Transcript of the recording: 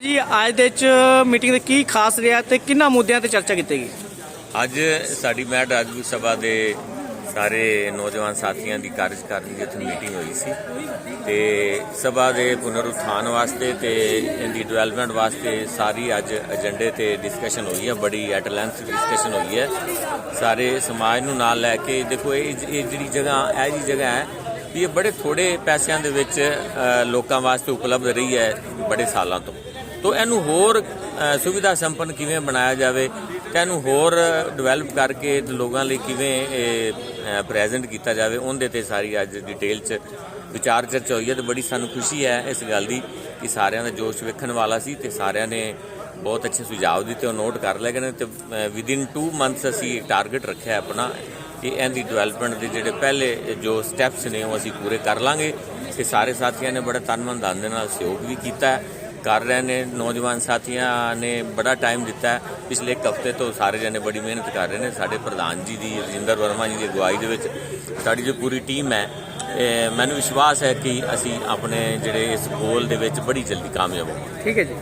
ਜੀ, ਅੱਜ ਦੇ ਚ ਮੀਟਿੰਗ ਦੇ ਕੀ ਖਾਸ ਰਿਹਾ ਤੇ ਕਿੰਨਾ ਮੁੱਦਿਆਂ ਤੇ ਚਰਚਾ ਕੀਤੀ ਗਈ? ਅੱਜ ਸਾਡੀ ਮੈਟ ਰਾਜਪੂਤ ਸਭਾ ਦੇ ਸਾਰੇ ਨੌਜਵਾਨ ਸਾਥੀਆਂ ਦੀ ਕਾਰਜਕਾਰਨੀ ਦੀ ਇੱਥੇ ਮੀਟਿੰਗ ਹੋਈ ਸੀ। ਤੇ ਸਭਾ ਦੇ ਪੁਨਰਉੱਥਾਨ ਵਾਸਤੇ ਤੇ ਇਹਦੀ ਡਿਵੈਲਪਮੈਂਟ ਵਾਸਤੇ ਸਾਰੀ ਅੱਜ ਏਜੰਡੇ ਤੇ ਡਿਸਕਸ਼ਨ ਹੋਈ ਹੈ, ਬੜੀ ਐਟ ਲੈਂਥ ਡਿਸਕਸ਼ਨ ਹੋਈ ਹੈ। ਸਾਰੇ ਸਮਾਜ ਨੂੰ ਨਾਲ ਲੈ ਕੇ, ਦੇਖੋ, ਇਹ ਇਹ ਜਿਹੜੀ ਜਗ੍ਹਾ, ਇਹ ਜੀ ਜਗ੍ਹਾ ਹੈ ਵੀ ਇਹ ਬੜੇ ਥੋੜੇ ਪੈਸਿਆਂ ਦੇ ਵਿੱਚ ਲੋਕਾਂ ਵਾਸਤੇ ਉਪਲਬਧ ਰਹੀ ਹੈ ਬੜੇ ਸਾਲਾਂ ਤੋਂ। ਤੋ ਇਹਨੂੰ ਹੋਰ ਸੁਵਿਧਾ ਸੰਪੰਨ ਕਿਵੇਂ ਬਣਾਇਆ ਜਾਵੇ ਤੇ ਇਹਨੂੰ ਹੋਰ ਡਿਵੈਲਪ ਕਰਕੇ ਲੋਕਾਂ ਲਈ ਕਿਵੇਂ ਇਹ ਪ੍ਰੈਜ਼ੈਂਟ ਕੀਤਾ ਜਾਵੇ, ਉਹਦੇ ਤੇ ਸਾਰੀ ਅੱਜ ਡਿਟੇਲ ਚ ਵਿਚਾਰ ਚਰਚਾ ਹੋਈ ਹੈ ਤੇ ਬੜੀ ਸਾਨੂੰ ਖੁਸ਼ੀ ਹੈ ਇਸ ਗੱਲ ਦੀ ਕਿ ਸਾਰਿਆਂ ਦਾ ਜੋਸ਼ ਵੇਖਣ ਵਾਲਾ ਸੀ ਤੇ ਸਾਰਿਆਂ ਨੇ ਬਹੁਤ ਅੱਛੇ ਸੁਝਾਅ ਦਿੱਤੇ, ਉਹ ਨੋਟ ਕਰ ਲਏ ਗਏ ਨੇ ਤੇ ਵਿਦਿਨ 2 ਮੰਥਸ ਅਸੀਂ ਇੱਕ ਟਾਰਗੇਟ ਰੱਖਿਆ ਆਪਣਾ ਕਿ ਇਹਦੀ ਡਿਵੈਲਪਮੈਂਟ ਦੇ ਜਿਹੜੇ ਪਹਿਲੇ ਜੋ ਸਟੈਪਸ ਨੇ ਉਹ ਅਸੀਂ ਪੂਰੇ ਕਰ ਲਾਂਗੇ ਤੇ ਸਾਰੇ ਸਾਥੀਆਂ ਨੇ ਬੜਾ ਤਨ ਮਨ ਧਨ ਦੇ ਨਾਲ ਸਹਿਯੋਗ ਵੀ ਕੀਤਾ ਕਰ ਰਹੇ ਨੇ, ਨੌਜਵਾਨ ਸਾਥੀਆਂ ਨੇ ਬੜਾ ਟਾਈਮ ਦਿੱਤਾ ਹੈ। ਪਿਛਲੇ ਇੱਕ ਹਫ਼ਤੇ ਤੋਂ ਸਾਰੇ ਜਣੇ ਬੜੀ ਮਿਹਨਤ ਕਰ ਰਹੇ ਨੇ। ਸਾਡੇ ਪ੍ਰਧਾਨ ਜੀ ਦੀ, ਰਜਿੰਦਰ ਵਰਮਾ ਜੀ ਦੀ ਅਗਵਾਈ ਦੇ ਵਿੱਚ ਸਾਡੀ ਜੋ ਪੂਰੀ ਟੀਮ ਹੈ ਮੈਨੂੰ ਵਿਸ਼ਵਾਸ ਹੈ ਕਿ ਅਸੀਂ ਆਪਣੇ ਜਿਹੜੇ ਇਸ ਗੋਲ ਦੇ ਵਿੱਚ ਬੜੀ ਜਲਦੀ ਕਾਮਯਾਬ ਹੋਵਾਂਗੇ। ਠੀਕ ਹੈ ਜੀ।